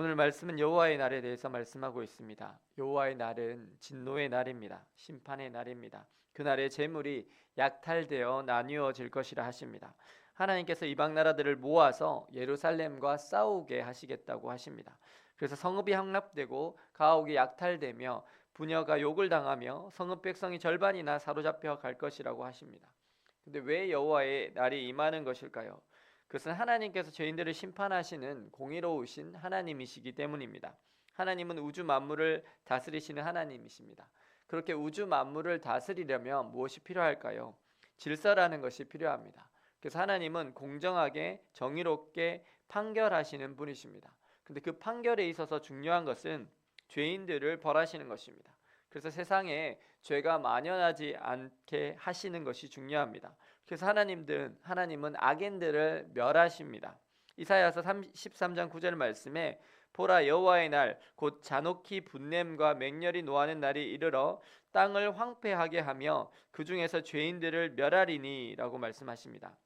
오늘 말씀은 여호와의 날에 대해서 말씀하고 있습니다. 여호와의 날은 진노의 날입니다. 심판의 날입니다. 그날의 재물이 약탈되어 나뉘어질 것이라 하십니다. 하나님께서 이방 나라들을 모아서 예루살렘과 싸우게 하시겠다고 하십니다. 그래서 성읍이 함락되고 가옥이 약탈되며 부녀가 욕을 당하며 성읍 백성이 절반이나 사로잡혀 갈 것이라고 하십니다. 근데 왜 여호와의 날이 임하는 것일까요? 그것은 하나님께서 죄인들을 심판하시는 공의로우신 하나님이시기 때문입니다. 하나님은 우주 만물을 다스리시는 하나님이십니다. 그렇게 우주 만물을 다스리려면 무엇이 필요할까요? 질서라는 것이 필요합니다. 그래서 하나님은 공정하게 정의롭게 판결하시는 분이십니다. 근데 그 판결에 있어서 중요한 것은 죄인들을 벌하시는 것입니다. 그래서 세상에 죄가 만연하지 않게 하시는 것이 중요합니다. 그래서 하나님들은 하나님은 악인들을 멸하십니다. 이사야서 13장 9절 말씀에 보라 여호와의 날 곧 잔혹히 분냄과 맹렬히 노하는 날이 이르러 땅을 황폐하게 하며 그 중에서 죄인들을 멸하리니라고 말씀하십니다.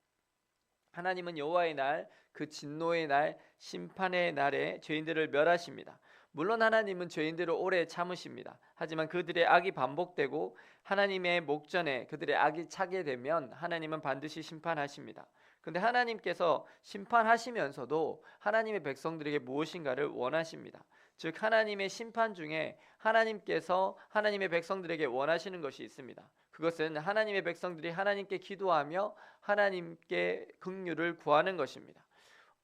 하나님은 여호와의 날, 그 진노의 날, 심판의 날에 죄인들을 멸하십니다. 물론 하나님은 죄인들을 오래 참으십니다. 하지만 그들의 악이 반복되고 하나님의 목전에 그들의 악이 차게 되면 하나님은 반드시 심판하십니다. 근데 하나님께서 심판하시면서도 하나님의 백성들에게 무엇인가를 원하십니다. 즉 하나님의 심판 중에 하나님께서 하나님의 백성들에게 원하시는 것이 있습니다. 그것은 하나님의 백성들이 하나님께 기도하며 하나님께 긍휼을 구하는 것입니다.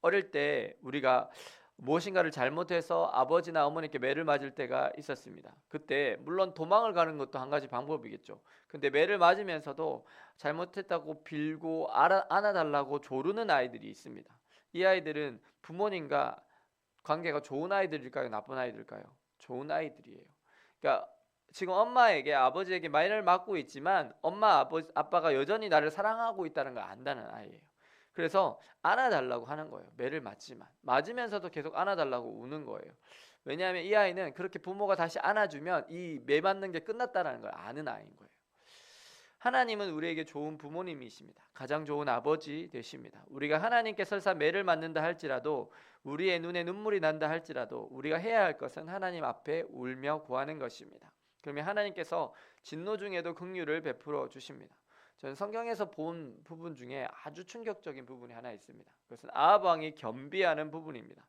어릴 때 우리가 무엇인가를 잘못해서 아버지나 어머니께 매를 맞을 때가 있었습니다. 그때 물론 도망을 가는 것도 한 가지 방법이겠죠. 근데 매를 맞으면서도 잘못했다고 빌고 알아, 안아달라고 조르는 아이들이 있습니다. 이 아이들은 부모님과 관계가 좋은 아이들일까요? 나쁜 아이들일까요? 좋은 아이들이에요. 그러니까 지금 엄마에게 아버지에게 매를 맞고 있지만 엄마 아버 아빠가 여전히 나를 사랑하고 있다는 걸 안다는 아이예요. 그래서 안아달라고 하는 거예요. 매를 맞지만 맞으면서도 계속 안아달라고 우는 거예요. 왜냐하면 이 아이는 그렇게 부모가 다시 안아주면 이 매 맞는 게 끝났다라는 걸 아는 아이인 거예요. 하나님은 우리에게 좋은 부모님이십니다. 가장 좋은 아버지 되십니다. 우리가 하나님께 설사 매를 맞는다 할지라도 우리의 눈에 눈물이 난다 할지라도 우리가 해야 할 것은 하나님 앞에 울며 구하는 것입니다. 그러면 하나님께서 진노 중에도 긍휼을 베풀어 주십니다. 저는 성경에서 본 부분 중에 아주 충격적인 부분이 하나 있습니다. 그것은 아합 왕이 겸비하는 부분입니다.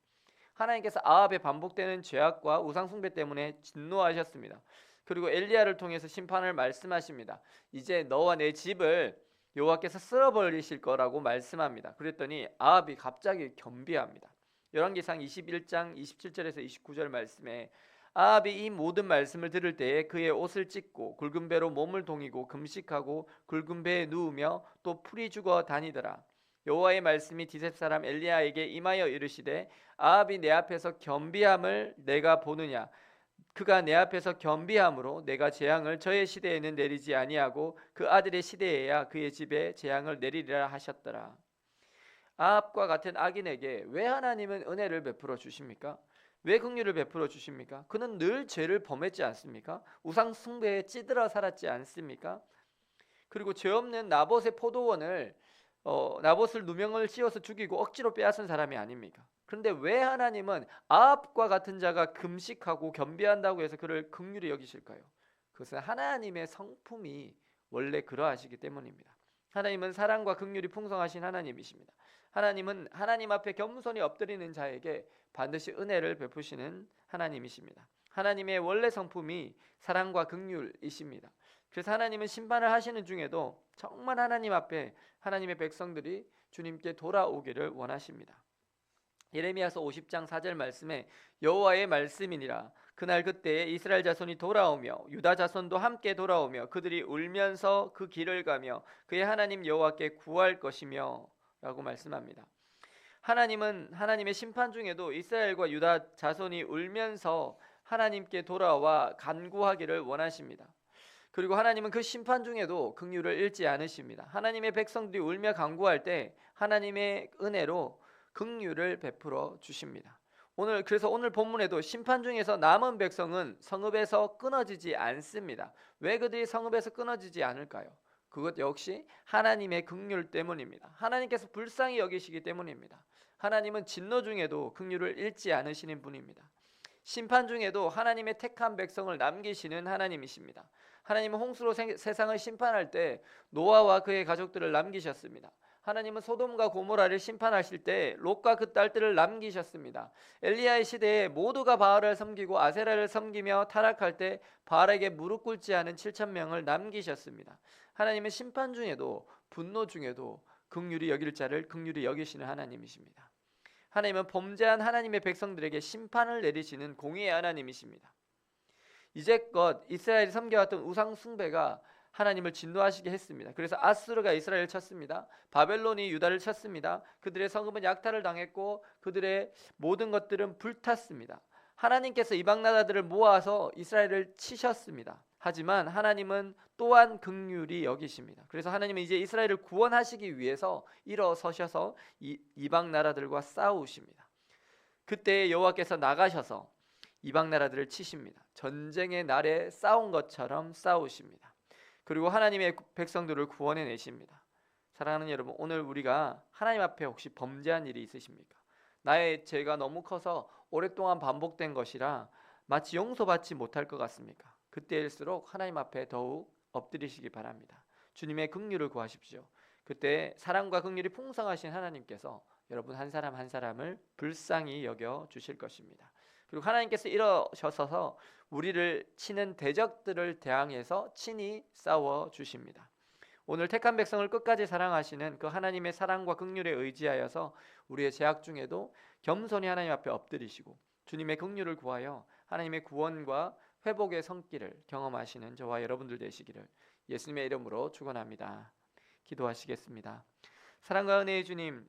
하나님께서 아합의 반복되는 죄악과 우상 숭배 때문에 진노하셨습니다. 그리고 엘리야를 통해서 심판을 말씀하십니다. 이제 너와 내 집을 여호와께서 쓸어버리실 거라고 말씀합니다. 그랬더니 아합이 갑자기 겸비합니다. 열왕기상 21장 27절에서 29절 말씀에 아합이 이 모든 말씀을 들을 때에 그의 옷을 찢고 굵은 배로 몸을 동이고 금식하고 굵은 배에 누우며 또 풀이 죽어 다니더라. 여호와의 말씀이 디셉 사람 엘리야에게 임하여 이르시되 아합이 내 앞에서 겸비함을 내가 보느냐 그가 내 앞에서 겸비함으로 내가 재앙을 저의 시대에는 내리지 아니하고 그 아들의 시대에야 그의 집에 재앙을 내리리라 하셨더라. 아합과 같은 악인에게 왜 하나님은 은혜를 베풀어 주십니까? 왜 긍휼을 베풀어 주십니까? 그는 늘 죄를 범했지 않습니까? 우상 숭배에 찌들어 살았지 않습니까? 그리고 죄 없는 나봇의 포도원을 어, 나봇을 누명을 씌워서 죽이고 억지로 빼앗은 사람이 아닙니까? 그런데 왜 하나님은 아합과 같은 자가 금식하고 겸비한다고 해서 그를 긍휼히 여기실까요? 그것은 하나님의 성품이 원래 그러하시기 때문입니다. 하나님은 사랑과 긍휼이 풍성하신 하나님이십니다. 하나님은 하나님 앞에 겸손히 엎드리는 자에게 반드시 은혜를 베푸시는 하나님이십니다. 하나님의 원래 성품이 사랑과 긍휼이십니다. 그래서 하나님은 심판을 하시는 중에도 정말 하나님 앞에 하나님의 백성들이 주님께 돌아오기를 원하십니다. 예레미야서 50장 4절 말씀에 여호와의 말씀이니라 그날 그때에 이스라엘 자손이 돌아오며 유다 자손도 함께 돌아오며 그들이 울면서 그 길을 가며 그의 하나님 여호와께 구할 것이며라고 말씀합니다. 하나님은 하나님의 심판 중에도 이스라엘과 유다 자손이 울면서 하나님께 돌아와 간구하기를 원하십니다. 그리고 하나님은 그 심판 중에도 긍휼을 잃지 않으십니다. 하나님의 백성들이 울며 간구할 때 하나님의 은혜로 긍휼을 베풀어 주십니다. 오늘 그래서 오늘 본문에도 심판 중에서 남은 백성은 성읍에서 끊어지지 않습니다. 왜 그들이 성읍에서 끊어지지 않을까요? 그것 역시 하나님의 긍휼 때문입니다. 하나님께서 불쌍히 여기시기 때문입니다. 하나님은 진노 중에도 긍휼을 잃지 않으시는 분입니다. 심판 중에도 하나님의 택한 백성을 남기시는 하나님이십니다. 하나님은 홍수로 세, 세상을 심판할 때 노아와 그의 가족들을 남기셨습니다. 하나님은 소돔과 고모라를 심판하실 때 롯과 그 딸들을 남기셨습니다. 엘리야의 시대에 모두가 바알을 섬기고 아세라를 섬기며 타락할 때 바알에게 무릎 꿇지 않은 7천 명을 남기셨습니다. 하나님은 심판 중에도 분노 중에도 긍휼히 여길 자를 긍휼히 여기시는 하나님이십니다. 하나님은 범죄한 하나님의 백성들에게 심판을 내리시는 공의의 하나님이십니다. 이제껏 이스라엘이 섬겨왔던 우상 숭배가 하나님을 진노하시게 했습니다. 그래서 아스르가 이스라엘을 쳤습니다. 바벨론이 유다를 쳤습니다. 그들의 성읍은 약탈을 당했고 그들의 모든 것들은 불탔습니다. 하나님께서 이방 나라들을 모아서 이스라엘을 치셨습니다. 하지만 하나님은 또한 극률이 여기십니다. 그래서 하나님은 이제 이스라엘을 구원하시기 위해서 일어서셔서 이, 이방 나라들과 싸우십니다. 그때 여호와께서 나가셔서 이방 나라들을 치십니다. 전쟁의 날에 싸운 것처럼 싸우십니다. 그리고 하나님의 백성들을 구원해 내십니다. 사랑하는 여러분, 오늘 우리가 하나님 앞에 혹시 범죄한 일이 있으십니까? 나의 죄가 너무 커서 오랫동안 반복된 것이라 마치 용서받지 못할 것 같습니까? 그때일수록 하나님 앞에 더욱 엎드리시기 바랍니다. 주님의 긍휼을 구하십시오. 그때 사랑과 긍휼이 풍성하신 하나님께서 여러분 한 사람 한 사람을 불쌍히 여겨 주실 것입니다. 그리고 하나님께서 일어서서 우리를 치는 대적들을 대항해서 친히 싸워 주십니다. 오늘 택한 백성을 끝까지 사랑하시는 그 하나님의 사랑과 긍휼에 의지하여서 우리의 제약 중에도 겸손히 하나님 앞에 엎드리시고 주님의 긍휼을 구하여 하나님의 구원과 회복의 성기를 경험하시는 저와 여러분들 되시기를 예수님의 이름으로 축원합니다. 기도하시겠습니다. 사랑과 은혜의 주님,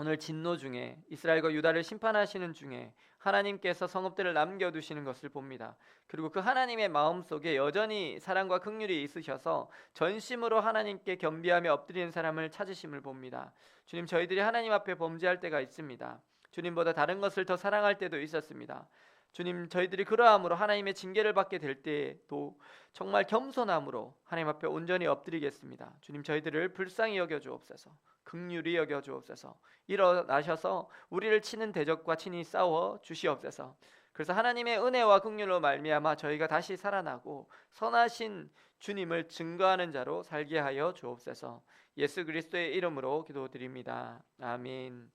오늘 진노 중에 이스라엘과 유다를 심판하시는 중에 하나님께서 성읍들을 남겨두시는 것을 봅니다. 그리고 그 하나님의 마음 속에 여전히 사랑과 긍휼이 있으셔서 전심으로 하나님께 겸비하며 엎드리는 사람을 찾으심을 봅니다. 주님 저희들이 하나님 앞에 범죄할 때가 있습니다. 주님보다 다른 것을 더 사랑할 때도 있었습니다. 주님 저희들이 그러함으로 하나님의 징계를 받게 될 때도 정말 겸손함으로 하나님 앞에 온전히 엎드리겠습니다. 주님 저희들을 불쌍히 여겨 주옵소서. 극률이 여겨 주옵소서. 일어나셔서 우리를 치는 대적과 친히 싸워 주시옵소서. 그래서 하나님의 은혜와 극률로 말미암아 저희가 다시 살아나고 선하신 주님을 증거하는 자로 살게 하여 주옵소서. 예수 그리스도의 이름으로 기도드립니다. 아멘.